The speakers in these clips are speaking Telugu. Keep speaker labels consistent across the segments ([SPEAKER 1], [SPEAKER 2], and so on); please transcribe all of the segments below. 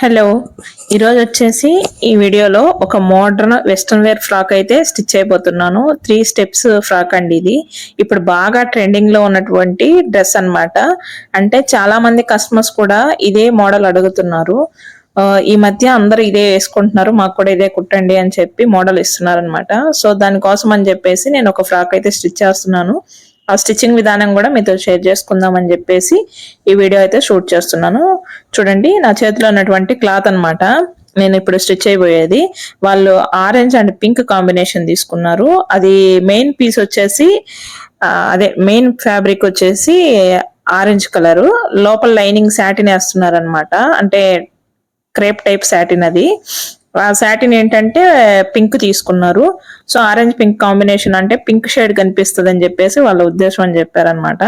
[SPEAKER 1] హలో ఈరోజు వచ్చేసి ఈ వీడియోలో ఒక మోడర్న్ వెస్ట్రన్ వేర్ ఫ్రాక్ అయితే స్టిచ్ అయిపోతున్నాను. త్రీ స్టెప్స్ ఫ్రాక్ అండి ఇది. ఇప్పుడు బాగా ట్రెండింగ్లో ఉన్నటువంటి డ్రెస్ అన్నమాట. అంటే చాలామంది కస్టమర్స్ కూడా ఇదే మోడల్ అడుగుతున్నారు. ఈ మధ్య అందరూ ఇదే వేసుకుంటున్నారు. మాకు కూడా ఇదే కుట్టండి అని చెప్పి మోడల్ ఇస్తున్నారు అనమాట సో దానికోసం అని చెప్పేసి నేను ఒక ఫ్రాక్ అయితే స్టిచ్ చేస్తున్నాను. ఆ స్టిచ్చింగ్ విధానం కూడా మీతో షేర్ చేసుకుందాం అని చెప్పేసి ఈ వీడియో అయితే షూట్ చేస్తున్నాను. చూడండి నా చేతిలో ఉన్నటువంటి క్లాత్ అనమాట నేను ఇప్పుడు స్టిచ్ అయిపోయేది. వాళ్ళు ఆరెంజ్ అండ్ పింక్ కాంబినేషన్ తీసుకున్నారు. అది మెయిన్ పీస్ వచ్చేసి అదే మెయిన్ ఫ్యాబ్రిక్ వచ్చేసి ఆరెంజ్ కలర్. లోపల లైనింగ్ శాటిన్ వేస్తున్నారు అనమాట అంటే క్రేప్ టైప్ శాటిన్ అది. ఆ సాటిన్ ఏంటంటే పింక్ తీసుకున్నారు. సో ఆరెంజ్ పింక్ కాంబినేషన్ అంటే పింక్ షేడ్ కనిపిస్తుంది అని చెప్పేసి వాళ్ళ ఉద్దేశం అని చెప్పారనమాట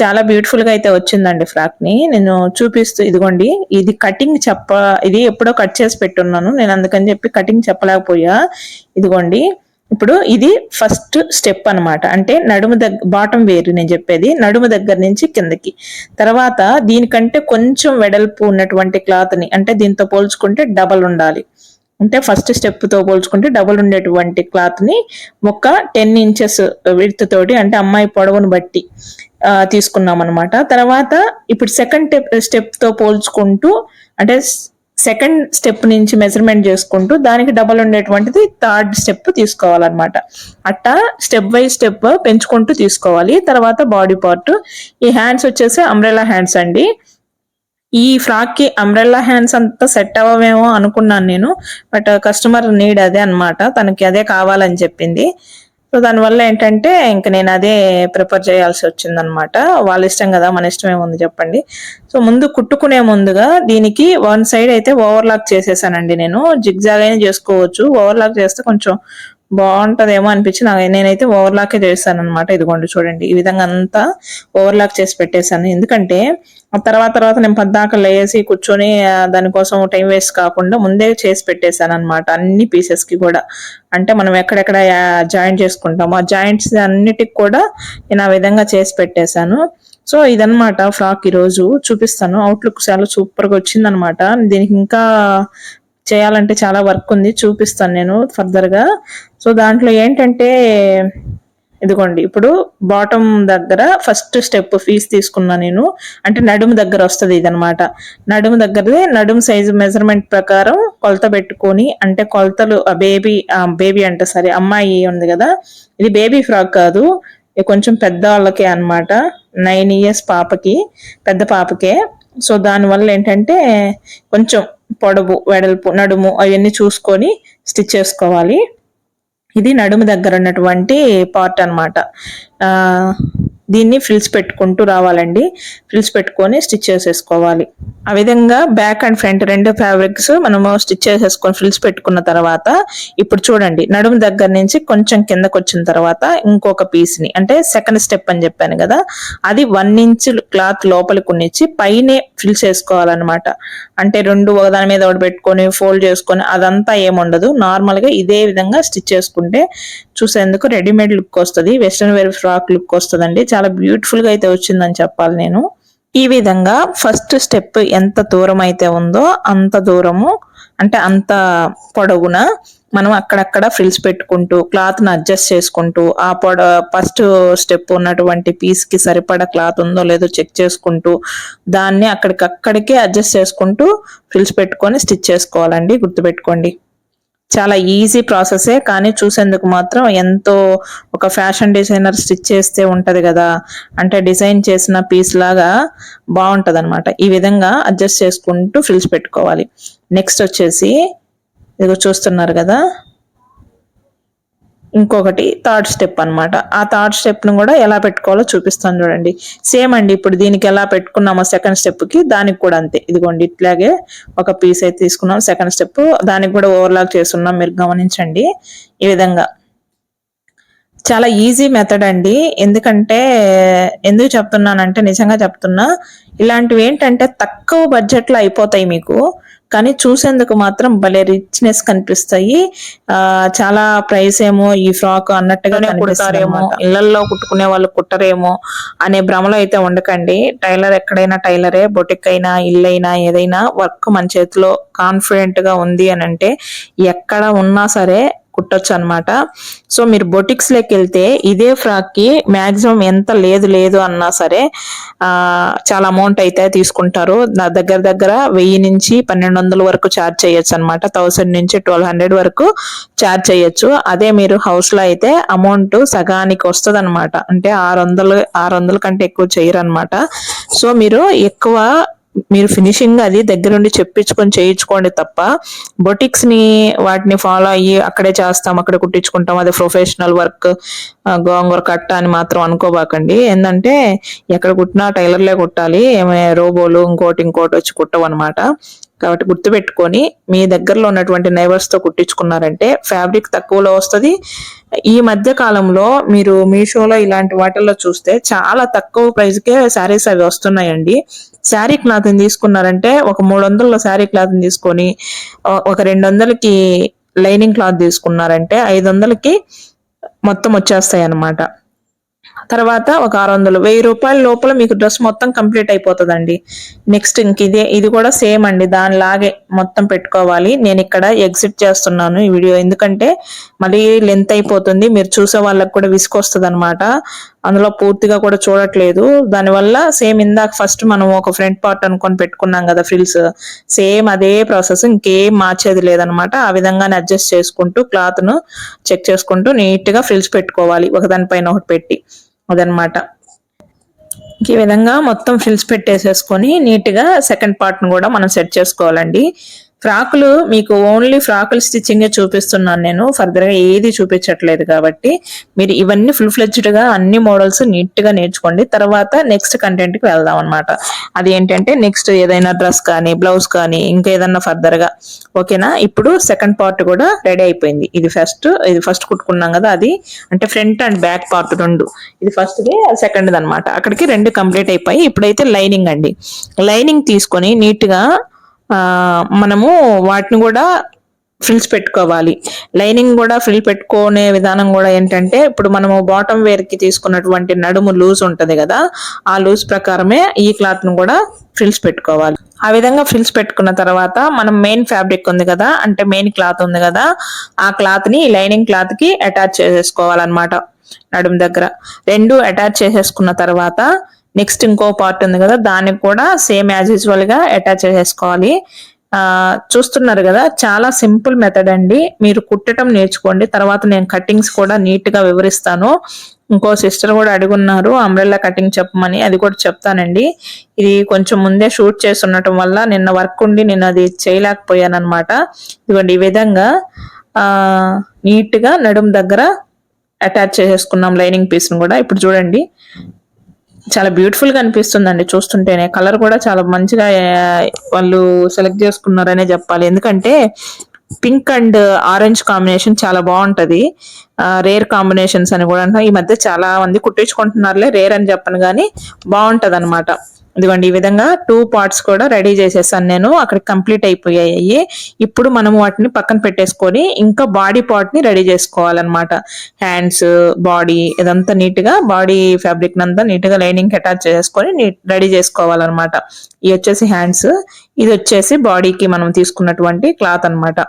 [SPEAKER 1] చాలా బ్యూటిఫుల్గా అయితే వచ్చిందండి ఫ్రాక్ని. నేను చూపిస్తూ ఇదిగోండి ఇది కటింగ్ చెప్ప ఇది ఎప్పుడో కట్ చేసి పెట్టున్నాను. నేను అందుకని చెప్పి కటింగ్ చెప్పలేకపోయా. ఇదిగోండి ఇప్పుడు ఇది ఫస్ట్ స్టెప్ అన్నమాట. అంటే నడుము దగ్గర బాటం వేరు నేను చెప్పేది నడుము దగ్గర నుంచి కిందకి. తర్వాత దీనికంటే కొంచెం వెడల్పు ఉన్నటువంటి క్లాత్ని అంటే దీంతో పోల్చుకుంటే డబల్ ఉండాలి. అంటే ఫస్ట్ స్టెప్తో పోల్చుకుంటే డబుల్ ఉండేటువంటి క్లాత్ని ఒక టెన్ ఇంచెస్ విడత్ తోటి అంటే అమ్మాయి పొడవును బట్టి తీసుకున్నాం అనమాట తర్వాత ఇప్పుడు సెకండ్ స్టెప్తో పోల్చుకుంటూ అంటే సెకండ్ స్టెప్ నుంచి మెజర్మెంట్ చేసుకుంటూ దానికి డబల్ ఉండేటువంటిది థర్డ్ స్టెప్ తీసుకోవాలన్నమాట. అట్టా స్టెప్ బై స్టెప్ పెంచుకుంటూ తీసుకోవాలి. తర్వాత బాడీ పార్ట్ ఈ హ్యాండ్స్ వచ్చేసి అంబ్రెలా హ్యాండ్స్ అండి. ఈ ఫ్రాక్కి అంబ్రెల్లా హ్యాండ్స్ అంతా సెట్ అవ్వమేమో అనుకున్నాను నేను బట్ కస్టమర్ నీడ్ అదే అన్నమాట. తనకి అదే కావాలని చెప్పింది. సో దానివల్ల ఏంటంటే ఇంక నేను అదే ప్రిపేర్ చేయాల్సి వచ్చిందనమాట వాళ్ళ ఇష్టం కదా మన ఇష్టం ఏముంది చెప్పండి. సో ముందు కుట్టుకునే ముందుగా దీనికి వన్ సైడ్ అయితే ఓవర్లాక్ చేసేసానండి నేను. జిగ్జాగ్ అయినా చేసుకోవచ్చు. ఓవర్లాక్ చేస్తే కొంచెం బాగుంటదేమో అనిపించి నాకు నేనైతే ఓవర్లాకే చేశాను అనమాట ఇదిగోండి చూడండి. ఈ విధంగా అంతా ఓవర్లాక్ చేసి పెట్టేశాను. ఎందుకంటే తర్వాత తర్వాత నేను పద్దాకలు లేసి కూర్చొని దానికోసం టైం వేస్ట్ కాకుండా ముందే చేసి పెట్టేశాను అనమాట అన్ని పీసెస్కి కూడా. అంటే మనం ఎక్కడెక్కడ జాయింట్ చేసుకుంటామో ఆ జాయింట్స్ అన్నిటికి కూడా నేను ఆ విధంగా చేసి పెట్టేశాను. సో ఇదనమాట ఫ్రాక్ ఈరోజు. చూపిస్తాను. అవుట్లుక్ చాలా సూపర్గా వచ్చింది అనమాట దీనికి ఇంకా చేయాలంటే చాలా వర్క్ ఉంది. చూపిస్తాను నేను ఫర్దర్గా. సో దాంట్లో ఏంటంటే ఇదిగోండి ఇప్పుడు బాటమ్ దగ్గర ఫస్ట్ స్టెప్ ఫీజ్ తీసుకున్నా నేను. అంటే నడుము దగ్గర వస్తుంది ఇదనమాట నడుము దగ్గరదే నడుము సైజు మెజర్మెంట్ ప్రకారం కొలత పెట్టుకొని అంటే కొలతలు బేబీ బేబీ అంటే సరే అమ్మాయి ఉంది కదా ఇది బేబీ ఫ్రాక్ కాదు కొంచెం పెద్ద వాళ్ళకే అన్నమాట. నైన్ ఇయర్స్ పాపకి పెద్ద పాపకే. సో దానివల్ల ఏంటంటే కొంచెం పొడవు వెడల్పు నడుము అవన్నీ చూసుకొని స్టిచ్ చేసుకోవాలి. ఇది నడుము దగ్గర ఉన్నటువంటి పార్ట్ అన్నమాట. ఆ దీన్ని ఫ్రిల్స్ పెట్టుకుంటూ రావాలండి. ఫ్రిల్స్ పెట్టుకొని స్టిచ్ చేసేసుకోవాలి ఆ విధంగా బ్యాక్ అండ్ ఫ్రంట్ రెండు ఫ్యాబ్రిక్స్ మనము స్టిచ్ చేసేసుకొని ఫ్రిల్స్ పెట్టుకున్న తర్వాత ఇప్పుడు చూడండి నడుము దగ్గర నుంచి కొంచెం కిందకు వచ్చిన తర్వాత ఇంకొక పీస్ని అంటే సెకండ్ స్టెప్ అని చెప్పాను కదా అది వన్ ఇంచ్ క్లాత్ లోపలికి ఉన్నిచ్చి పైనే ఫిల్స్ వేసుకోవాలన్నమాట. అంటే రెండు ఒకదాని మీద ఒకటి పెట్టుకొని ఫోల్డ్ చేసుకొని అదంతా ఏముండదు. నార్మల్గా ఇదే విధంగా స్టిచ్ చేసుకుంటే చూసేందుకు రెడీమేడ్ లుక్ వస్తుంది. వెస్ట్రన్ వేర్ ఫ్రాక్ లుక్ వస్తుందండి. చాలా బ్యూటిఫుల్గా అయితే వచ్చిందని చెప్పాలి నేను. ఈ విధంగా ఫస్ట్ స్టెప్ ఎంత దూరం అయితే ఉందో అంత దూరము అంటే అంత పొడవున మనం అక్కడక్కడ ఫ్రిల్స్ పెట్టుకుంటూ క్లాత్ను అడ్జస్ట్ చేసుకుంటూ ఆ పొడ ఫస్ట్ స్టెప్ ఉన్నటువంటి పీస్కి సరిపడా క్లాత్ ఉందో లేదో చెక్ చేసుకుంటూ దాన్ని అక్కడికక్కడికే అడ్జస్ట్ చేసుకుంటూ ఫ్రిల్స్ పెట్టుకొని స్టిచ్ చేసుకోవాలండి గుర్తుపెట్టుకోండి. చాలా ఈజీ ప్రాసెసే కానీ చూసేందుకు మాత్రం ఎంతో ఒక ఫ్యాషన్ డిజైనర్ స్టిచ్ చేస్తే ఉంటుంది కదా. అంటే డిజైన్ చేసిన పీస్ లాగా బాగుంటుంది అనమాట ఈ విధంగా అడ్జస్ట్ చేసుకుంటూ ఫ్రిల్స్ పెట్టుకోవాలి. నెక్స్ట్ వచ్చేసి ఇదిగో చూస్తున్నారు కదా. ఇంకొకటి థర్డ్ స్టెప్ అన్నమాట. ఆ థర్డ్ స్టెప్ను కూడా ఎలా పెట్టుకోవాలో చూపిస్తాను చూడండి. సేమ్ అండి ఇప్పుడు దీనికి ఎలా పెట్టుకున్నామో సెకండ్ స్టెప్కి దానికి కూడా అంతే. ఇదిగోండి ఇట్లాగే ఒక పీస్ అయితే తీసుకున్నాం సెకండ్ స్టెప్. దానికి కూడా ఓవర్లాక్ చేస్తున్నాం మీరు గమనించండి. ఈ విధంగా. చాలా ఈజీ మెథడ్ అండి. ఎందుకంటే ఎందుకు చెప్తున్నానంటే నిజంగా చెప్తున్నా ఇలాంటివి ఏంటంటే తక్కువ బడ్జెట్లో అయిపోతాయి మీకు. కానీ చూసేందుకు మాత్రం భలే రిచ్నెస్ కనిపిస్తాయి. ఆ చాలా ప్రైస్ ఏమో ఈ ఫ్రాక్ అన్నట్టుగానే కుడతారేమో ఇళ్ళలో కుట్టుకునే వాళ్ళు కుట్టరేమో అనే భ్రమలో అయితే ఉండకండి. టైలర్ ఎక్కడైనా టైలరే బొటిక్ అయినా ఇల్లైనా ఏదైనా వర్క్ మన చేతిలో కాన్ఫిడెంట్గా ఉంది అని అంటే ఎక్కడ ఉన్నా సరే కుట్టచ్చు అనమాట సో మీరు బొటిక్స్ లెక్క వెళ్తే ఇదే ఫ్రాక్కి మాక్సిమం ఎంత లేదు లేదు అన్నా సరే చాలా అమౌంట్ అయితే తీసుకుంటారు. నా దగ్గర దగ్గర వెయ్యి నుంచి పన్నెండు వందల వరకు ఛార్జ్ చేయొచ్చు అనమాట థౌసండ్ నుంచి ట్వెల్వ్ హండ్రెడ్ వరకు ఛార్జ్ చేయొచ్చు. అదే మీరు హౌస్లో అయితే అమౌంట్ సగానికి వస్తుంది అనమాట అంటే ఆరు వందలు ఆరు వందల కంటే ఎక్కువ చేయరు అనమాట సో మీరు ఎక్కువ మీరు ఫినిషింగ్ అది దగ్గరుండి చెప్పించుకొని చేయించుకోండి తప్ప బొటిక్స్ని వాటిని ఫాలో అయ్యి అక్కడే చేస్తాం అక్కడే కుట్టించుకుంటాం అది ప్రొఫెషనల్ వర్క్ గోంగూర కట్ట అని మాత్రం అనుకోబాకండి. ఏంటంటే ఎక్కడ కుట్టినా టైలర్లే కుట్టాలి ఏమే రోబోలు ఇంకోటి ఇంకోటి వచ్చి కుట్టవన్నమాట. కాబట్టి గుర్తుపెట్టుకొని మీ దగ్గరలో ఉన్నటువంటి నైబర్స్తో కుట్టించుకున్నారంటే ఫ్యాబ్రిక్ తక్కువలో వస్తుంది. ఈ మధ్య కాలంలో మీరు మీషోలో ఇలాంటి వాటిల్లో చూస్తే చాలా తక్కువ ప్రైస్కే శారీస్ అవి వస్తున్నాయండి. శారీ క్లాత్ని తీసుకున్నారంటే ఒక మూడు వందల శారీ క్లాత్ని తీసుకొని ఒక రెండు వందలకి లైనింగ్ క్లాత్ తీసుకున్నారంటే ఐదు వందలకి మొత్తం వచ్చేస్తాయి అన్నమాట తర్వాత ఒక ఆరు వందలు వెయ్యి రూపాయల లోపల మీకు డ్రెస్ మొత్తం కంప్లీట్ అయిపోతుందండి. నెక్స్ట్ ఇంక ఇదే ఇది కూడా సేమ్ అండి. దానిలాగే మొత్తం పెట్టుకోవాలి. నేను ఇక్కడ ఎగ్జిట్ చేస్తున్నాను ఈ వీడియో. ఎందుకంటే మళ్ళీ లెంత్ అయిపోతుంది. మీరు చూసే వాళ్ళకి కూడా విసుకొస్తుంది అనమాట అందులో పూర్తిగా కూడా చూడట్లేదు. దానివల్ల సేమ్ ఇందాక ఫస్ట్ మనం ఒక ఫ్రంట్ పార్ట్ అనుకొని పెట్టుకున్నాం కదా ఫ్రిల్స్ సేమ్ అదే ప్రాసెస్ ఇంకేం మార్చేది లేదనమాట. ఆ విధంగానే అడ్జస్ట్ చేసుకుంటూ క్లాత్ను చెక్ చేసుకుంటూ నీట్గా ఫ్రిల్స్ పెట్టుకోవాలి. ఒకదానిపైన ఒకటి పెట్టి. అదనమాట. ఈ విధంగా మొత్తం ఫ్రిల్స్ పెట్టేసేసుకొని నీట్గా సెకండ్ పార్ట్ను కూడా మనం సెట్ చేసుకోవాలండి. ఫ్రాకులు మీకు ఓన్లీ ఫ్రాకులు స్టిచ్చింగ్ చూపిస్తున్నాను నేను. ఫర్దర్గా ఏది చూపించట్లేదు కాబట్టి మీరు ఇవన్నీ ఫుల్ ఫ్లెడ్జ్డ్గా అన్ని మోడల్స్ నీట్గా నేర్చుకోండి. తర్వాత నెక్స్ట్ కంటెంట్కి వెళ్దాం అనమాట అది ఏంటంటే నెక్స్ట్ ఏదైనా డ్రెస్ కానీ బ్లౌజ్ కానీ ఇంకా ఏదన్నా ఫర్దర్గా. ఓకేనా ఇప్పుడు సెకండ్ పార్ట్ కూడా రెడీ అయిపోయింది. ఇది ఫస్ట్ ఇది ఫస్ట్ కుట్టుకున్నాం కదా అది. అంటే ఫ్రంట్ అండ్ బ్యాక్ పార్ట్ రెండు. ఇది ఫస్ట్ సెకండ్ది అనమాట అక్కడికి రెండు కంప్లీట్ అయిపోయి ఇప్పుడైతే లైనింగ్ అండి. లైనింగ్ తీసుకొని నీట్గా మనము వాటిని కూడా ఫ్రిల్స్ పెట్టుకోవాలి. లైనింగ్ కూడా ఫ్రిల్ పెట్టుకునే విధానం కూడా ఏంటంటే ఇప్పుడు మనము బాటమ్ వేర్కి తీసుకున్నటువంటి నడుము లూజ్ ఉంటుంది కదా ఆ లూజ్ ప్రకారమే ఈ క్లాత్ను కూడా ఫ్రిల్స్ పెట్టుకోవాలి. ఆ విధంగా ఫ్రిల్స్ పెట్టుకున్న తర్వాత మనం మెయిన్ ఫ్యాబ్రిక్ ఉంది కదా అంటే మెయిన్ క్లాత్ ఉంది కదా ఆ క్లాత్ని లైనింగ్ క్లాత్కి అటాచ్ చేసేసుకోవాలన్నమాట నడుము దగ్గర. రెండు అటాచ్ చేసేసుకున్న తర్వాత నెక్స్ట్ ఇంకో పార్ట్ ఉంది కదా దానికి కూడా సేమ్ యాజ్ యూజువల్గా అటాచ్ చేసేసుకోవాలి చూస్తున్నారు కదా చాలా సింపుల్ మెథడ్ అండి. మీరు కుట్టడం నేర్చుకోండి. తర్వాత నేను కటింగ్స్ కూడా నీట్గా వివరిస్తాను. ఇంకో సిస్టర్ కూడా అడుగున్నారు అంబ్రెల్లా కటింగ్ చెప్పమని. అది కూడా చెప్తానండి. ఇది కొంచెం ముందే షూట్ చేసి ఉండటం వల్ల నిన్న వర్క్ ఉండి నేను అది చేయలేకపోయాను అనమాట ఇదిగోండి ఈ విధంగా నీట్గా నడుం దగ్గర అటాచ్ చేసుకున్నాం లైనింగ్ పీస్ని కూడా. ఇప్పుడు చూడండి. చాలా బ్యూటిఫుల్గా అనిపిస్తుందండి చూస్తుంటేనే. కలర్ కూడా చాలా మంచిగా వాళ్ళు సెలెక్ట్ చేసుకున్నారనే చెప్పాలి. ఎందుకంటే పింక్ అండ్ ఆరెంజ్ కాంబినేషన్ చాలా బాగుంటది. రేర్ కాంబినేషన్స్ అని కూడా ఈ మధ్య చాలా మంది కుట్టించుకుంటున్నారులే రేర్ అని చెప్పను కానీ బాగుంటది అనమాట ఇదిగోండి ఈ విధంగా టూ పార్ట్స్ కూడా రెడీ చేసేసాను నేను. అక్కడ కంప్లీట్ అయిపోయాయి. ఇప్పుడు మనం వాటిని పక్కన పెట్టేసుకొని ఇంకా బాడీ పార్ట్ని రెడీ చేసుకోవాలన్నమాట. హ్యాండ్స్ బాడీ ఇదంతా నీట్గా బాడీ ఫ్యాబ్రిక్ అంతా నీట్గా లైనింగ్ అటాచ్ చేసుకొని రెడీ చేసుకోవాలన్నమాట. ఇది వచ్చేసి హ్యాండ్స్ ఇది వచ్చేసి బాడీకి మనం తీసుకున్నటువంటి క్లాత్ అనమాట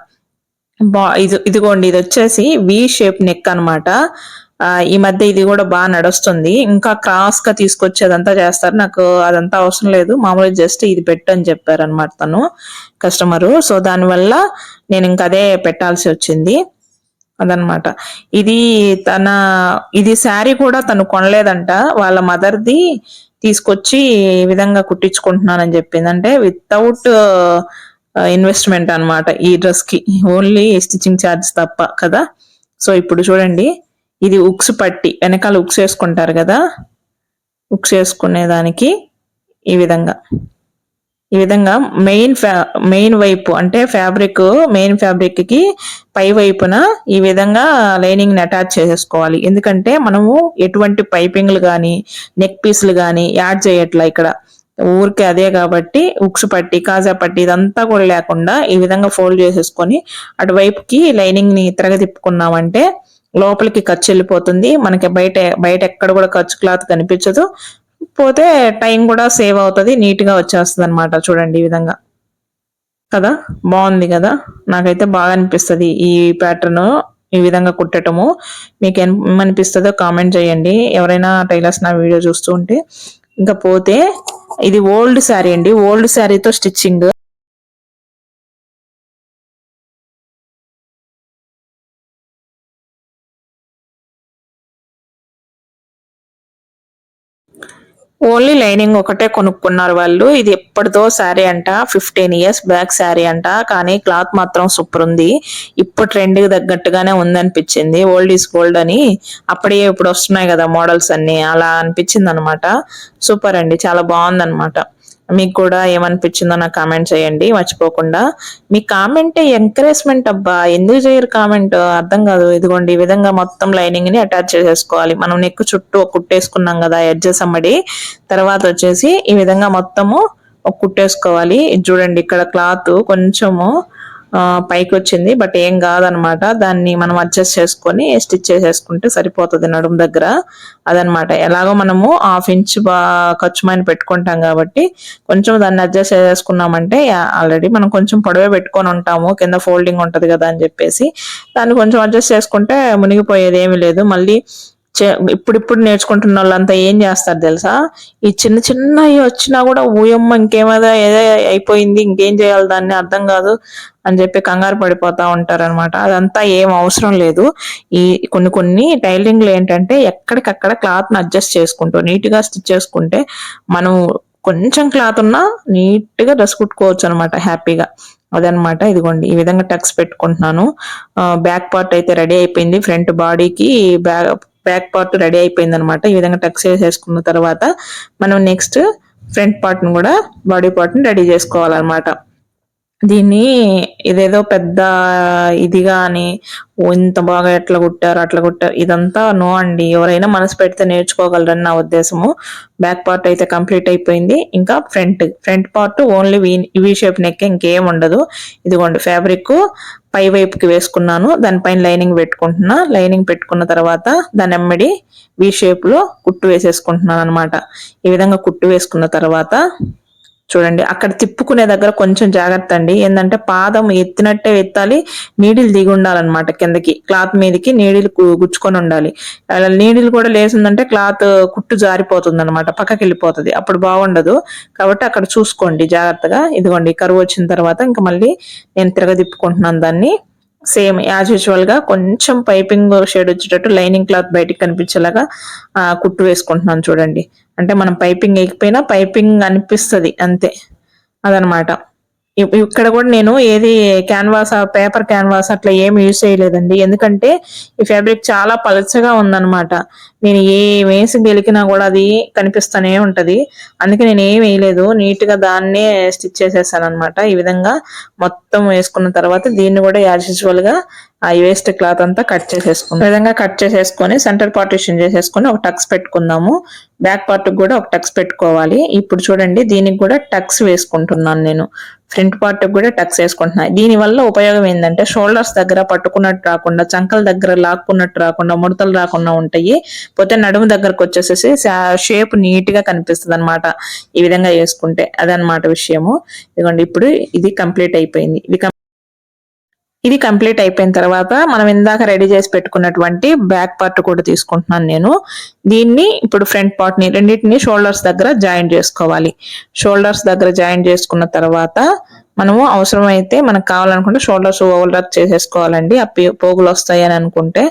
[SPEAKER 1] బా ఇది ఇదిగోండి ఇది వచ్చేసి వి షేప్ నెక్ అనమాట ఈ మధ్య ఇది కూడా బాగా నడుస్తుంది. ఇంకా క్రాస్గా తీసుకొచ్చి అదంతా చేస్తారు. నాకు అదంతా అవసరం లేదు. మామూలుగా జస్ట్ ఇది పెట్టు అని చెప్పారు అనమాట తను కస్టమరు సో దానివల్ల నేను ఇంకా అదే పెట్టాల్సి వచ్చింది. అదనమాట ఇది తన ఇది శారీ కూడా తను కొనలేదంట. వాళ్ళ మదర్ది తీసుకొచ్చి ఈ విధంగా కుట్టించుకుంటున్నానని చెప్పింది. అంటే వితౌట్ ఇన్వెస్ట్మెంట్ అనమాట ఈ డ్రెస్కి. ఓన్లీ స్టిచ్చింగ్ ఛార్జ్ తప్ప కదా. సో ఇప్పుడు చూడండి. ఇది ఉక్స్ పట్టి వెనకాల ఉక్స్ వేసుకుంటారు కదా? ఉక్స్ వేసుకునే దానికి ఈ విధంగా. ఈ విధంగా మెయిన్ ఫ్యా మెయిన్ వైపు అంటే ఫ్యాబ్రిక్ మెయిన్ ఫ్యాబ్రిక్కి పై వైపున ఈ విధంగా లైనింగ్ని అటాచ్ చేసేసుకోవాలి. ఎందుకంటే మనము ఎటువంటి పైపింగ్లు కానీ నెక్ పీస్లు కానీ యాడ్ చేయట్లా ఇక్కడ. ఊరికే అదే కాబట్టి ఉక్స్ పట్టి కాజా పట్టి ఇదంతా కూడా లేకుండా ఈ విధంగా ఫోల్డ్ చేసేసుకొని అటువైపుకి లైనింగ్ని తిరగ తిప్పుకున్నామంటే లోపలికి ఖర్చు వెళ్ళిపోతుంది. మనకి బయట బయట ఎక్కడ కూడా ఖర్చు క్లాత్ కనిపించదు. పోతే టైం కూడా సేవ్ అవుతుంది నీట్గా వచ్చేస్తుంది అనమాట చూడండి ఈ విధంగా. కదా? బాగుంది కదా? నాకైతే బాగా అనిపిస్తుంది ఈ ప్యాటర్న్ ఈ విధంగా కుట్టటము. మీకు ఏమనిపిస్తుందో కామెంట్ చేయండి. ఎవరైనా టైలర్స్ నా వీడియో చూస్తూ ఉంటే. ఇంకా పోతే ఇది ఓల్డ్ శారీ అండి. ఓల్డ్ శారీతో స్టిచ్చింగ్ ఓన్లీ లైనింగ్ ఒకటే కొనుక్కున్నారు వాళ్ళు. ఇది ఎప్పటిదో శారీ అంట ఫిఫ్టీన్ ఇయర్స్ బ్యాక్ శారీ అంట. కానీ క్లాత్ మాత్రం సూపర్ ఉంది. ఇప్పుడు ట్రెండ్కి తగ్గట్టుగానే ఉంది అనిపించింది ఓల్డ్ ఈస్ గోల్డ్ అని అప్పుడే ఇప్పుడు వస్తున్నాయి కదా మోడల్స్ అన్ని. అలా అనిపించింది అనమాట సూపర్ అండి. చాలా బాగుంది అనమాట మీకు కూడా ఏమనిపించిందో నాకు కామెంట్ చేయండి మర్చిపోకుండా. మీ కామెంట్ ఎంకరేజ్మెంట్ అబ్బా ఎందుకు చేయరు కామెంట్? అర్థం కాదు. ఇదిగోండి ఈ విధంగా మొత్తం లైనింగ్ని అటాచ్ చేసేసుకోవాలి. మనం నెక్ చుట్టూ కుట్టేసుకున్నాం కదా ఎడ్జెస్ అమ్మడి. తర్వాత వచ్చేసి ఈ విధంగా మొత్తము కుట్టేసుకోవాలి. చూడండి ఇక్కడ క్లాత్ కొంచెము పైకి వచ్చింది బట్ ఏం కాదనమాట. దాన్ని మనం అడ్జస్ట్ చేసుకొని స్టిచ్ చేసేసుకుంటే సరిపోతుంది నడుము దగ్గర. అదనమాట. ఎలాగో మనము హాఫ్ ఇంచ్ ఖర్చుమైన పెట్టుకుంటాం కాబట్టి కొంచెం దాన్ని అడ్జస్ట్ చేసేసుకున్నామంటే ఆల్రెడీ మనం కొంచెం పొడవే పెట్టుకొని ఉంటాము. కింద ఫోల్డింగ్ ఉంటుంది కదా అని చెప్పేసి దాన్ని కొంచెం అడ్జస్ట్ చేసుకుంటే మునిగిపోయేది ఏమీ లేదు. మళ్ళీ ఇప్పుడిప్పుడు నేర్చుకుంటున్న వాళ్ళంతా ఏం చేస్తారు తెలుసా? ఈ చిన్న చిన్నవి వచ్చినా కూడా ఊయమ్మ ఇంకేమైనా ఏదో అయిపోయింది ఇంకేం చేయాలి దాన్ని అర్థం కాదు అని చెప్పి కంగారు పడిపోతా ఉంటారు అనమాట అదంతా ఏం అవసరం లేదు. ఈ కొన్ని కొన్ని టైలరింగ్లు ఏంటంటే ఎక్కడికక్కడ క్లాత్ని అడ్జస్ట్ చేసుకుంటూ నీట్గా స్టిచ్ చేసుకుంటే మనం కొంచెం క్లాత్ ఉన్నా నీట్గా డ్రెస్ కుట్టుకోవచ్చు అనమాట హ్యాపీగా. అదనమాట ఇదిగోండి ఈ విధంగా టక్స్ పెట్టుకుంటున్నాను. బ్యాక్ పార్ట్ అయితే రెడీ అయిపోయింది. ఫ్రంట్ బాడీకి బ్యాక్ బ్యాక్ పార్ట్ రెడీ అయిపోయింది అనమాట ఈ విధంగా టక్స్ వేసేసుకున్న తర్వాత మనం నెక్స్ట్ ఫ్రంట్ పార్ట్ని కూడా బాడీ పార్ట్ని రెడీ చేసుకోవాలన్నమాట దీన్ని ఇదేదో పెద్ద ఇదిగా అని ఇంత బాగా ఎట్లా కుట్టారు అట్లా కుట్టారు. ఇదంతా నో అండి. ఎవరైనా మనసు పెడితే నేర్చుకోగలరని నా ఉద్దేశము. బ్యాక్ పార్ట్ అయితే కంప్లీట్ అయిపోయింది. ఇంకా front front part only V shape neck ఇంకేం ఉండదు. ఇదిగోండి ఫ్యాబ్రిక్ పై వైపుకి వేసుకున్నాను. దానిపైన లైనింగ్ పెట్టుకుంటున్నా. లైనింగ్ పెట్టుకున్న తర్వాత దాని ఎమ్మడి వి షేప్లో కుట్టు వేసేసుకుంటున్నాను అనమాట ఈ విధంగా కుట్టు వేసుకున్న తర్వాత చూడండి అక్కడ తిప్పుకునే దగ్గర కొంచెం జాగ్రత్త అండి. ఏంటంటే పాదం ఎత్తినట్టే ఎత్తాలి నీడిలు దిగి ఉండాలన్నమాట కిందకి. క్లాత్ మీదకి నీడిలు గుచ్చుకొని ఉండాలి. అలా నీడిలు కూడా లేసిందంటే క్లాత్ కుట్టు జారిపోతుంది అనమాట పక్కకి వెళ్ళిపోతుంది. అప్పుడు బాగుండదు. కాబట్టి అక్కడ చూసుకోండి జాగ్రత్తగా. ఇదిగోండి కరువు వచ్చిన తర్వాత ఇంకా మళ్ళీ నేను తిరగ తిప్పుకుంటున్నాను దాన్ని. సేమ్ యాజ్ యూజువల్గా కొంచెం పైపింగ్ షేడ్ వచ్చేటట్టు లైనింగ్ క్లాత్ బయటికి కనిపించేలాగా కుట్టు వేసుకుంటున్నాను చూడండి. అంటే మనం పైపింగ్ వేయకపోయినా పైపింగ్ అనిపిస్తుంది అంతే. అదనమాట. ఇక్కడ కూడా నేను ఏది క్యాన్వాస్ పేపర్ క్యాన్వాస్ అట్లా ఏమి యూజ్ చేయలేదండి. ఎందుకంటే ఈ ఫ్యాబ్రిక్ చాలా పలచగా ఉందన్నమాట. నేను ఏ వేసి గెలికినా కూడా అది కనిపిస్తూనే ఉంటది. అందుకే నేను ఏం వేయలేదు. నీట్గా దాన్నే స్టిచ్ చేసేసాను అనమాట ఈ విధంగా మొత్తం వేసుకున్న తర్వాత దీన్ని కూడా యాజ్ యూజువల్గా ఆ వేస్ట్ క్లాత్ అంతా కట్ చేసేసుకున్నాం విధంగా కట్ చేసేసుకొని సెంటర్ పార్టిషన్ చేసేసుకొని ఒక టక్స్ పెట్టుకుందాము. బ్యాక్ పార్ట్ కూడా ఒక టక్స్ పెట్టుకోవాలి. ఇప్పుడు చూడండి దీనికి కూడా టక్స్ వేసుకుంటున్నాను నేను. ఫ్రంట్ పార్ట్ కూడా టక్స్ వేసుకుంటున్నాను. దీని వల్ల ఉపయోగం ఏంటంటే షోల్డర్స్ దగ్గర పట్టుకున్నట్టు రాకుండా చంకల దగ్గర లాక్కున్నట్టు రాకుండా ముడతలు రాకుండా ఉంటాయి. పోతే నడుము దగ్గరకు వచ్చేసేసి షేప్ నీట్గా కనిపిస్తుంది అనమాట ఈ విధంగా వేసుకుంటే అదనమాట విషయము. ఇదిగోండి ఇప్పుడు ఇది కంప్లీట్ అయిపోయింది. ఇది ఇది కంప్లీట్ అయిపోయిన తర్వాత మనం ఇందాక రెడీ చేసి పెట్టుకున్నటువంటి బ్యాక్ పార్ట్ కూడా తీసుకుంటున్నాను నేను. దీన్ని ఇప్పుడు ఫ్రంట్ పార్ట్ని రెండింటిని షోల్డర్స్ దగ్గర జాయిన్ చేసుకోవాలి. షోల్డర్స్ దగ్గర జాయిన్ చేసుకున్న తర్వాత మనము అవసరమైతే మనకు కావాలనుకుంటే షోల్డర్స్ ఓవర్ చేసేసుకోవాలండి. ఆ పోగులు వస్తాయి అని అనుకుంటే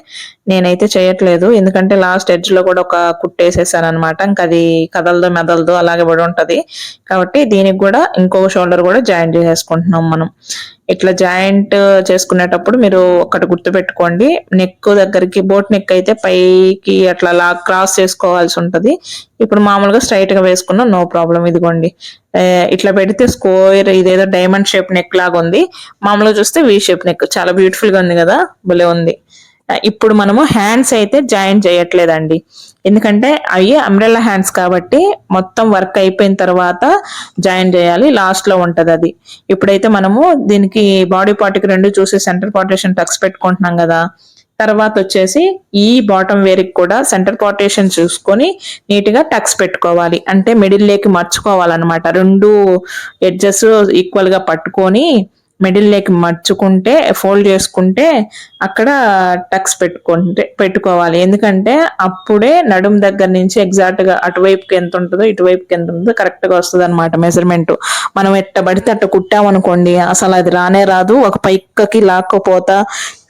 [SPEAKER 1] నేనైతే చేయట్లేదు. ఎందుకంటే లాస్ట్ ఎడ్జ్లో కూడా ఒక కుట్టేసేసాను అనమాట ఇంకా అది కదలదు మెదలదు అలాగే పడి ఉంటది. కాబట్టి దీనికి కూడా ఇంకొక షోల్డర్ కూడా జాయింట్ చేసేసుకుంటున్నాం మనం. ఇట్లా జాయింట్ చేసుకునేటప్పుడు మీరు ఒకటి గుర్తు పెట్టుకోండి నెక్ దగ్గరికి బోట్ నెక్ అయితే పైకి అట్లా లా క్రాస్ చేసుకోవాల్సి ఉంటది. ఇప్పుడు మామూలుగా స్ట్రైట్గా వేసుకున్నా నో ప్రాబ్లం ఇదిగోండి. ఇట్లా పెడితే స్కోర్ ఇదేదో డైమండ్ షేప్ నెక్ లాగా ఉంది మామూలుగా చూస్తే వీ షేప్ నెక్. చాలా బ్యూటిఫుల్గా ఉంది కదా? భలే ఉంది. ఇప్పుడు మనము హ్యాండ్స్ అయితే జాయిన్ చేయట్లేదండి. ఎందుకంటే అవి అంబ్రెల్లా హ్యాండ్స్ కాబట్టి మొత్తం వర్క్ అయిపోయిన తర్వాత జాయిన్ చేయాలి లాస్ట్లో ఉంటుంది అది. ఇప్పుడైతే మనము దీనికి బాడీ పార్ట్కి రెండు చూసి సెంటర్ పార్టేషన్ టక్స్ పెట్టుకుంటున్నాం కదా. తర్వాత వచ్చేసి ఈ బాటమ్ వేర్కి కూడా సెంటర్ పార్టేషన్ చూసుకొని నీట్గా టక్స్ పెట్టుకోవాలి. అంటే మిడిల్లేకి మర్చుకోవాలన్నమాట. రెండు ఎడ్జెస్ ఈక్వల్గా పట్టుకొని మిడిల్ లేక్ మర్చుకుంటే ఫోల్డ్ చేసుకుంటే అక్కడ టక్స్ పెట్టుకుంటే పెట్టుకోవాలి. ఎందుకంటే అప్పుడే నడుం దగ్గర నుంచి ఎగ్జాక్ట్గా అటువైపుకి ఎంత ఉంటుందో ఇటువైపుకి ఎంత ఉంటుందో కరెక్ట్గా వస్తుంది అనమాట మెజర్మెంట్ మనం ఎట్ట పడితే అట్ట కుట్టామనుకోండి అసలు అది రానే రాదు. ఒక పైక్కకి లాక్కపోతా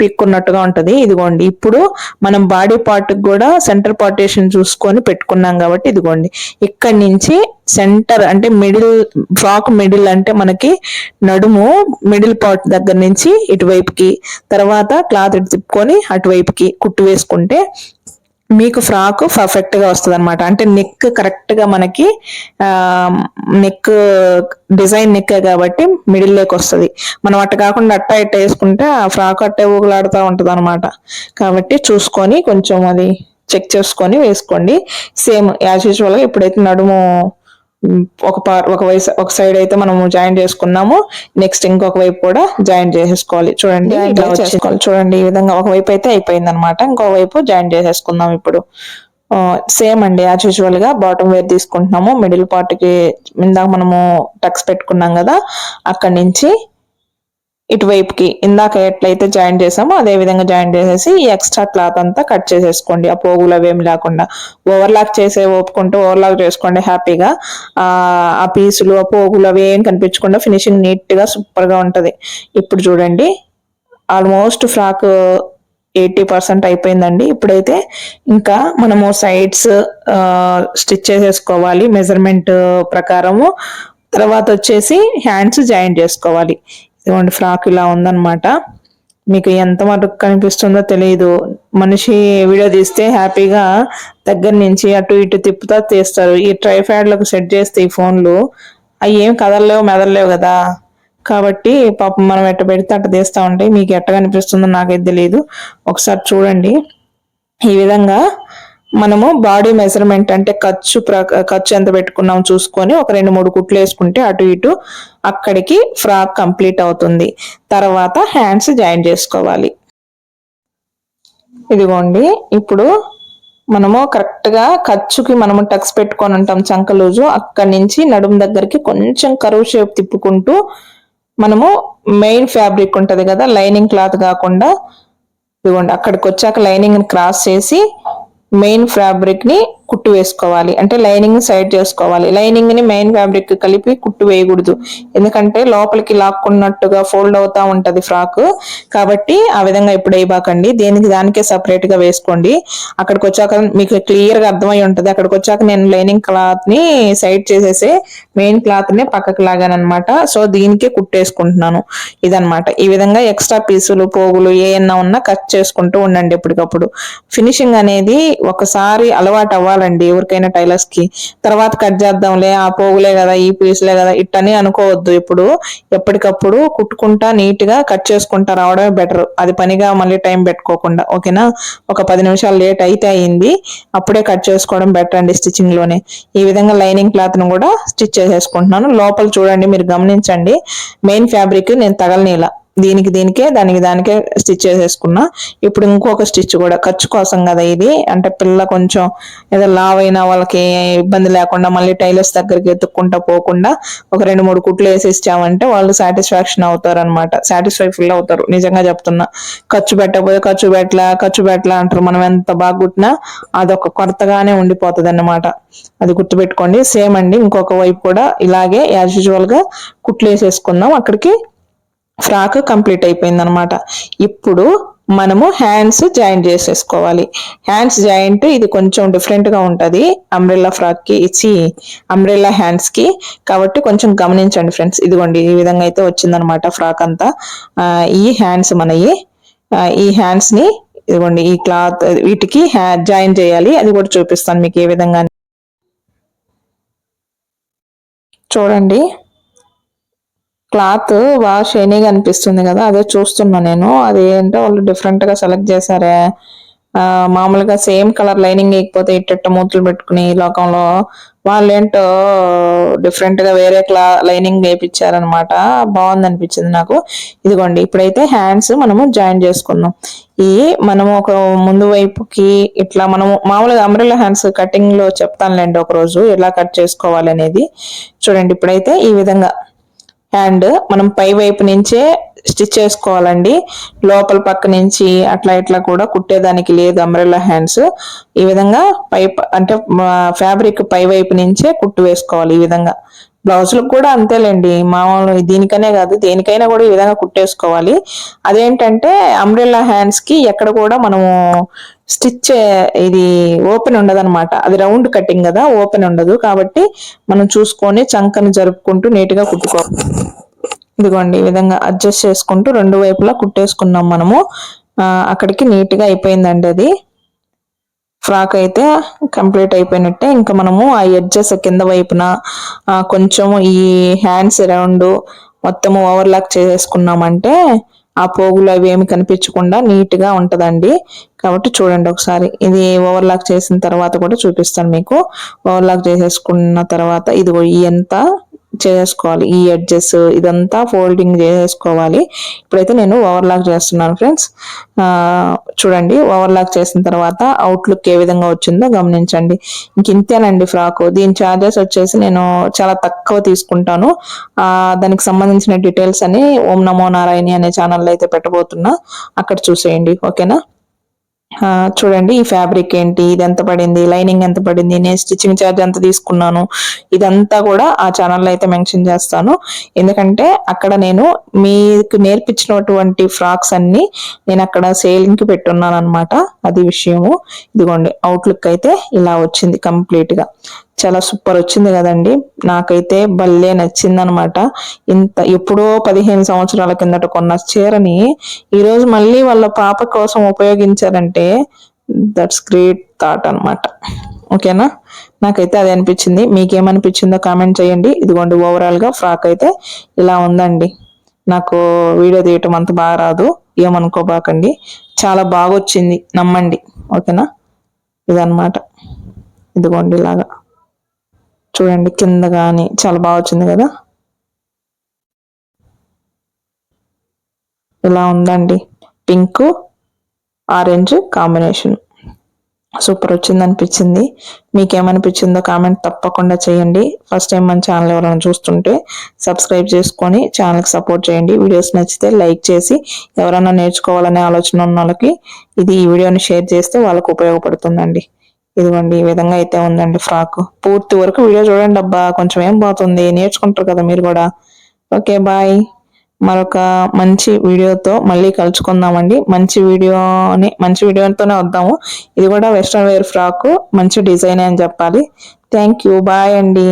[SPEAKER 1] పిక్కున్నట్టుగా ఉంటుంది. ఇదిగోండి ఇప్పుడు మనం బాడీ పార్ట్కి కూడా సెంటర్ పార్టేషన్ చూసుకొని పెట్టుకున్నాం కాబట్టి ఇదిగోండి. ఇక్కడి నుంచి సెంటర్ అంటే మిడిల్ ఫ్రాక్ మిడిల్ అంటే మనకి నడుము మిడిల్ పార్ట్ దగ్గర నుంచి ఇటువైపుకి తర్వాత క్లాత్ ఇటు తిప్పుకొని అటువైపుకి కుట్టు వేసుకుంటే మీకు ఫ్రాక్ పర్ఫెక్ట్గా వస్తుంది అనమాట అంటే నెక్ కరెక్ట్గా మనకి నెక్ డిజైన్ నెక్ కాబట్టి మిడిల్లోకి వస్తుంది. మనం అట్ట కాకుండా అట్ట ఇట్ట వేసుకుంటే ఆ ఫ్రాక్ అట్టే ఊగులాడుతూ ఉంటుంది అనమాట కాబట్టి చూసుకొని కొంచెం అది చెక్ చేసుకొని వేసుకోండి. సేమ్ యాజ్ యూజువల్గా ఇప్పుడైతే నడుము ఒక పార్ ఒక వయసు ఒక సైడ్ అయితే మనము జాయిన్ చేసుకున్నాము. నెక్స్ట్ ఇంకొక వైపు కూడా జాయిన్ చేసేసుకోవాలి. చూడండి ఇలా చేసుకోవాలి చూడండి ఈ విధంగా ఒక వైపు అయితే అయిపోయింది అనమాట ఇంకో వైపు జాయిన్ చేసేసుకుందాం ఇప్పుడు. సేమ్ అండి యాజ్ యూజువల్గా బాటమ్ వేర్ తీసుకుంటున్నాము. మిడిల్ పార్ట్కి ఇందాక మనము టక్స్ పెట్టుకున్నాం కదా అక్కడి నుంచి ఇటువైపుకి ఇందాక ఎట్లయితే జాయిన్ చేసామో అదే విధంగా జాయిన్ చేసేసి ఈ ఎక్స్ట్రా క్లాత్ అంతా కట్ చేసేసుకోండి. ఆ పోగులు అవేమి లేకుండా. ఓవర్లాక్ చేసే ఓపుకుంటూ ఓవర్లాక్ చేసుకోండి హ్యాపీగా. ఆ పీసులు ఆ పోగులు అవి ఏం కనిపించకుండా ఫినిషింగ్ నీట్గా సూపర్గా ఉంటుంది. ఇప్పుడు చూడండి. ఆల్మోస్ట్ ఫ్రాక్ ఎయిటీ పర్సెంట్ అయిపోయిందండి. ఇప్పుడైతే ఇంకా మనము సైడ్స్ స్టిచ్ చేసేసుకోవాలి. మెజర్మెంట్ ప్రకారము. తర్వాత వచ్చేసి హ్యాండ్స్ జాయిన్ చేసుకోవాలి. ఇదిగోండి ఫ్రాక్ ఇలా ఉందన్నమాట. మీకు ఎంత మటుకు కనిపిస్తుందో తెలియదు మనిషి వీడియో తీస్తే హ్యాపీగా దగ్గర నుంచి అటు ఇటు తిప్పుతా తీస్తారు. ఈ ట్రైఫ్యాడ్లకు సెట్ చేస్తే ఈ ఫోన్లు అవి ఏం కదలలేవు మెదలలేవు కదా. కాబట్టి పాపం మనం ఎట్ట పెడితే అట్ట తీస్తూ ఉంటాయి మీకు ఎట్ట కనిపిస్తుందో నాకైతే తెలియదు ఒకసారి చూడండి. ఈ విధంగా మనము బాడీ మెజర్మెంట్ అంటే ఖర్చు ఖర్చు ఎంత పెట్టుకున్నాం చూసుకొని ఒక రెండు మూడు కుట్లు వేసుకుంటే అటు ఇటు అక్కడికి ఫ్రాక్ కంప్లీట్ అవుతుంది. తర్వాత హ్యాండ్స్ జాయిన్ చేసుకోవాలి. ఇదిగోండి ఇప్పుడు మనము కరెక్ట్గా ఖర్చుకి మనము టక్స్ పెట్టుకొని ఉంటాం చంకలూజు అక్కడి నుంచి నడుము దగ్గరికి కొంచెం కరువు షేప్ తిప్పుకుంటూ మనము మెయిన్ ఫ్యాబ్రిక్ ఉంటుంది కదా లైనింగ్ క్లాత్ కాకుండా ఇదిగోండి అక్కడికి వచ్చాక లైనింగ్ క్రాస్ చేసి మెయిన్ ఫ్యాబ్రిక్ని కుట్టు వేసుకోవాలి. అంటే లైనింగ్ సైడ్ చేసుకోవాలి. లైనింగ్ని మెయిన్ ఫ్యాబ్రిక్ కలిపి కుట్టు వేయకూడదు. ఎందుకంటే లోపలికి లాక్కున్నట్టుగా ఫోల్డ్ అవుతా ఉంటది ఫ్రాక్. కాబట్టి ఆ విధంగా ఇప్పుడు వేయబాకండి. దేనికి దానికే సపరేట్గా వేసుకోండి. అక్కడికి వచ్చాక మీకు క్లియర్గా అర్థమై ఉంటది. అక్కడికి వచ్చాక నేను లైనింగ్ క్లాత్ని సైడ్ చేసేసి మెయిన్ క్లాత్ని పక్కకి లాగానమాట సో దీనికే కుట్టేసుకుంటున్నాను ఇదనమాట ఈ విధంగా ఎక్స్ట్రా పీసులు పోగులు ఏమన్నా ఉన్నా కట్ చేసుకుంటూ ఉండండి ఎప్పటికప్పుడు. ఫినిషింగ్ అనేది ఒకసారి అలవాటు అవ్వాలండి ఎవరికైనా టైలర్స్కి. తర్వాత కట్ చేద్దాంలే ఆ పోగులే కదా ఈ పీసులే కదా ఇట్టని అనుకోవద్దు ఇప్పుడు. ఎప్పటికప్పుడు కుట్టుకుంటా నీట్గా కట్ చేసుకుంటా రావడమే బెటర్ అది పనిగా మళ్ళీ టైం పెట్టుకోకుండా ఓకేనా? ఒక పది నిమిషాలు లేట్ అయితే అయింది. అప్పుడే కట్ చేసుకోవడం బెటర్ అండి స్టిచ్చింగ్లోనే. ఈ విధంగా లైనింగ్ క్లాత్ను కూడా స్టిచ్ చేసేసుకుంటున్నాను. లోపల చూడండి మీరు గమనించండి. మెయిన్ ఫ్యాబ్రిక్ నేను తగలనీలా. దీనికి దీనికే దానికి దానికే స్టిచ్ చేసేసుకున్నా. ఇప్పుడు ఇంకొక స్టిచ్ కూడా ఖర్చు కోసం కదా ఇది. అంటే పిల్ల కొంచెం ఏదో లావ్ అయినా వాళ్ళకి ఇబ్బంది లేకుండా మళ్ళీ టైలర్స్ దగ్గరికి ఎత్తుక్కుంటా పోకుండా ఒక రెండు మూడు కుట్లు వేసి ఇచ్చామంటే వాళ్ళు సాటిస్ఫాక్షన్ అవుతారు అనమాట సాటిస్ఫై ఫుల్ అవుతారు. నిజంగా చెప్తున్నా. ఖర్చు పెట్టకపోతే ఖర్చు పెట్టలా ఖర్చు పెట్టలా అంటారు. మనం ఎంత బాగా కుట్టినా అదొక కొరతగానే ఉండిపోతుంది అనమాట అది గుర్తుపెట్టుకోండి. సేమ్ అండి. ఇంకొక వైపు కూడా ఇలాగే యాజ్ యూజువల్గా కుట్లు వేసేసుకుందాం అక్కడికి ఫ్రాక్ కంప్లీట్ అయిపోయింది అనమాట ఇప్పుడు మనము హ్యాండ్స్ జాయింట్ చేసేసుకోవాలి. హ్యాండ్స్ జాయింట్ ఇది కొంచెం డిఫరెంట్గా ఉంటుంది. అంబ్రెల్లా ఫ్రాక్కి ఇచ్చి అంబ్రెల్లా హ్యాండ్స్కి కాబట్టి కొంచెం గమనించండి ఫ్రెండ్స్ ఇదిగోండి ఈ విధంగా అయితే వచ్చిందనమాట ఫ్రాక్ అంతా. ఈ హ్యాండ్స్ మనవి ఈ హ్యాండ్స్ని ఇదిగోండి ఈ క్లాత్ వీటికి జాయిన్ చేయాలి. అది కూడా చూపిస్తాను మీకు ఏ విధంగా చూడండి. క్లాత్ బాగా షైనీగా అనిపిస్తుంది కదా అదే చూస్తున్నా నేను. అది ఏంటో వాళ్ళు డిఫరెంట్గా సెలెక్ట్ చేశారే. మామూలుగా సేమ్ కలర్ లైనింగ్ వేయకపోతే ఇట్ట మూతులు పెట్టుకుని ఈ లోకంలో వాళ్ళు ఏంటో డిఫరెంట్గా వేరే క్లా లైనింగ్ వేయించారనమాట బాగుంది అనిపించింది నాకు. ఇదిగోండి ఇప్పుడైతే హ్యాండ్స్ మనము జాయిన్ చేసుకుందాం ఈ మనము ఒక ముందు వైపుకి ఇట్లా మనము మామూలుగా అంబ్రెల్లా హ్యాండ్స్ కటింగ్లో చెప్తానులేండి ఒక రోజు ఎలా కట్ చేసుకోవాలి అనేది చూడండి ఇప్పుడైతే ఈ విధంగా హ్యాండ్ మనం పై వైపు నుంచే స్టిచ్ చేసుకోవాలండి. లోపల పక్క నుంచి అట్లా ఇట్లా కూడా కుట్టేదానికి లేదు అంబ్రెల్లా హ్యాండ్స్ ఈ విధంగా పై అంటే ఫ్యాబ్రిక్ పై వైపు నుంచే కుట్టు వేసుకోవాలి ఈ విధంగా. బ్లౌజులకు కూడా అంతేలేండి. మామూలు దీనికనే కాదు దేనికైనా కూడా ఈ విధంగా కుట్టేసుకోవాలి. అదేంటంటే అంబ్రెల్లా హ్యాండ్స్కి ఎక్కడ కూడా మనము స్టిచ్ ఇది ఓపెన్ ఉండదన్నమాట. అది రౌండ్ కటింగ్ కదా ఓపెన్ ఉండదు. కాబట్టి మనం చూసుకొని చంకను జరుపుకుంటూ నీట్గా కుట్టుకోవాలి ఇదిగోండి ఈ విధంగా అడ్జస్ట్ చేసుకుంటూ రెండు వైపులా కుట్టేసుకున్నాం మనము. అక్కడికి నీట్గా అయిపోయిందండి అది. ఫ్రాక్ అయితే కంప్లీట్ అయిపోయినట్టే. ఇంకా మనము ఆ ఎడ్జెస్ కింద వైపున కొంచెం ఈ హ్యాండ్స్ రౌండ్ మొత్తము ఓవర్లాక్ చేసుకున్నామంటే ఆ పోగులు అవి ఏమి కనిపించకుండా నీట్గా ఉంటదండి. కాబట్టి చూడండి ఒకసారి. ఇది ఓవర్లాక్ చేసిన తర్వాత కూడా చూపిస్తాను మీకు. ఓవర్లాక్ చేసేసుకున్న తర్వాత ఇదిగో ఎంత చేసుకోవాలి ఈ ఎడ్జెస్ ఇదంతా ఫోల్డింగ్ చేసేసుకోవాలి. ఇప్పుడైతే నేను ఓవర్లాక్ చేస్తున్నాను ఫ్రెండ్స్ చూడండి ఓవర్లాక్ చేసిన తర్వాత అవుట్లుక్ ఏ విధంగా వచ్చిందో గమనించండి. ఇంక ఇంతేనండి ఫ్రాక్. దీని చార్జెస్ వచ్చేసి నేను చాలా తక్కువ తీసుకుంటాను. దానికి సంబంధించిన డీటెయిల్స్ అని ఓం నమో నారాయణి అనే ఛానల్లో అయితే పెట్టబోతున్నా. అక్కడ చూసేయండి. ఓకేనా? చూడండి ఈ ఫ్యాబ్రిక్ ఏంటి ఇది ఎంత పడింది లైనింగ్ ఎంత పడింది నేను స్టిచ్చింగ్ ఛార్జ్ ఎంత తీసుకున్నాను ఇదంతా కూడా ఆ ఛానల్లో అయితే మెన్షన్ చేస్తాను. ఎందుకంటే అక్కడ నేను మీకు నేర్పించినటువంటి ఫ్రాక్స్ అన్ని నేను అక్కడ సేలింగ్కి పెట్టున్నాను అనమాట అది విషయము. ఇదిగోండి అవుట్లుక్ అయితే ఇలా వచ్చింది కంప్లీట్గా చాలా సూపర్ వచ్చింది కదండి. నాకైతే భలే నచ్చింది అనమాట ఇంత ఎప్పుడో పదిహేను సంవత్సరాల కిందట కొన్న చీరని ఈరోజు మళ్ళీ వాళ్ళ పాప కోసం ఉపయోగించారంటే దట్స్ గ్రేట్ థాట్ అనమాట ఓకేనా? నాకైతే అది అనిపించింది. మీకేమనిపించిందో కామెంట్ చేయండి. ఇదిగోండి ఓవరాల్గా ఫ్రాక్ అయితే ఇలా ఉందండి. నాకు వీడియో తీయటం అంత బాగా రాదు. ఏమనుకోబాకండి. చాలా బాగా వచ్చింది నమ్మండి. ఓకేనా? ఇదన్నమాట. ఇదిగోండి ఇలాగా. చూడండి కింద కానీ చాలా బాగా వచ్చింది కదా? ఇలా ఉందండి. Pink orange combination. సూపర్ వచ్చింది అనిపించింది. మీకేమనిపించిందో కామెంట్ తప్పకుండా చేయండి. ఫస్ట్ టైం మన ఛానల్ ఎవరైనా చూస్తుంటే సబ్స్క్రైబ్ చేసుకొని ఛానల్కి సపోర్ట్ చేయండి. వీడియోస్ నచ్చితే లైక్ చేసి ఎవరైనా నేర్చుకోవాలనే ఆలోచన ఉన్న వాళ్ళకి ఇది ఈ వీడియోని షేర్ చేస్తే వాళ్ళకు ఉపయోగపడుతుందండి. ఇదిగోండి ఈ విధంగా అయితే ఉందండి ఫ్రాక్. పూర్తి వరకు వీడియో చూడండి అబ్బా కొంచెం ఏం పోతుంది నేర్చుకుంటారు కదా మీరు కూడా. Okay bye. మరొక మంచి వీడియోతో మళ్ళీ కలుసుకుందామండి. మంచి వీడియోని మంచి వీడియోతోనే వద్దాము. ఇది కూడా వెస్ట్రన్ వేర్ ఫ్రాక్ మంచి డిజైన్ అని చెప్పాలి. థ్యాంక్ యూ బాయ్ అండి.